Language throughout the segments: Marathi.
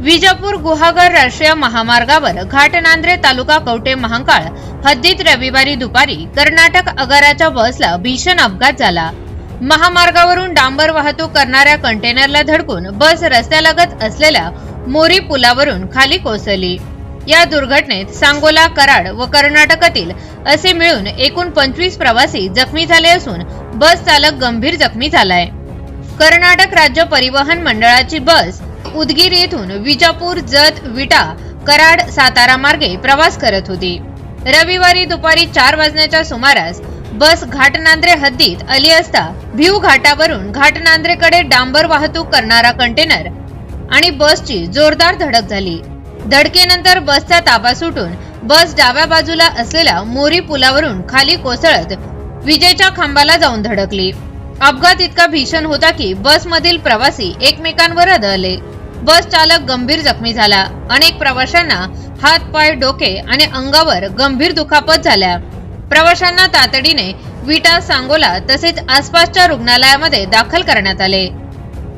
विजापूर गुहागर राष्ट्रीय महामार्गावर घाटनांद्रे तालुका कवटे महांकाळ हद्दीत रविवारी दुपारी कर्नाटक आगाराच्या बसला भीषण अपघात झाला. महामार्गावरून डांबर वाहतूक करणाऱ्या कंटेनरला धडकून बस रस्त्यालगत असलेल्या मोरी पुलावरून खाली कोसळली. या दुर्घटनेत सांगोला कराड व कर्नाटकातील असे मिळून एकूण पंचवीस प्रवासी जखमी झाले असून बस चालक गंभीर जखमी झालाय. कर्नाटक राज्य परिवहन मंडळाची बस उदगीर येथून विजापूर जत विटा कराड सातारा मार्गे प्रवास करत होती. रविवारी दुपारी चार वाजण्याच्या सुमारास बस घाटनांद्रे हद्दीत आली असता भिव घाटावरून घाटनांद्रेकडे डांबर वाहतूक करणारा कंटेनर आणि बसची जोरदार धडक झाली. धडकेनंतर बसचा ताबा सुटून बस डाव्या बाजूला असलेल्या मोरी पुलावरून खाली कोसळत विजेच्या खांबाला जाऊन धडकली. अपघात इतका भीषण होता की बसमधील प्रवासी एकमेकांवर आदळले बस चालक गंभीर जखमी झाला. अनेक प्रवाशांना हात पाय डोके आणि अंगावर गंभीर दुखापत झाल्या. प्रवाशांना तातडीने विटा सांगोला तसेच आसपासच्या रुग्णालयामध्ये दाखल करण्यात आले.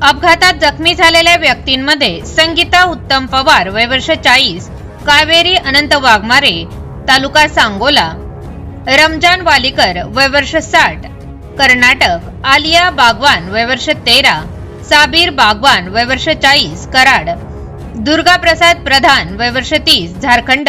अपघातात जखमी झालेल्या व्यक्तींमध्ये संगीता उत्तम पवार वय वर्ष चाळीस कावेरी अनंत वाघमारे तालुका सांगोला रमजान वालीकर वय वर्ष साठ कर्नाटक आलिया बागवान वय वर्ष तेरा साबीर बागवान वय वर्ष चाळीस कराड. दुर्गा प्रसाद प्रधान वय वर्ष तीस झारखंड.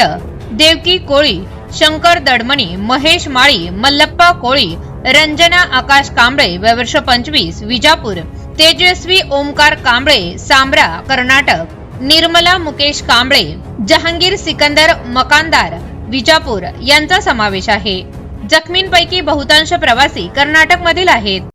देवकी कोळी शंकर दडमणी महेश माळी मल्लप्पा कोळी रंजना आकाश कांबळे वय वर्ष पंचवीस विजापूर. तेजस्वी ओमकार कांबळे सांबरा कर्नाटक. निर्मला मुकेश कांबळे जहांगीर सिकंदर मकानदार विजापूर. यांचा समावेश आहे. जखमींपैकी बहुतांश प्रवासी कर्नाटकमधील आहेत.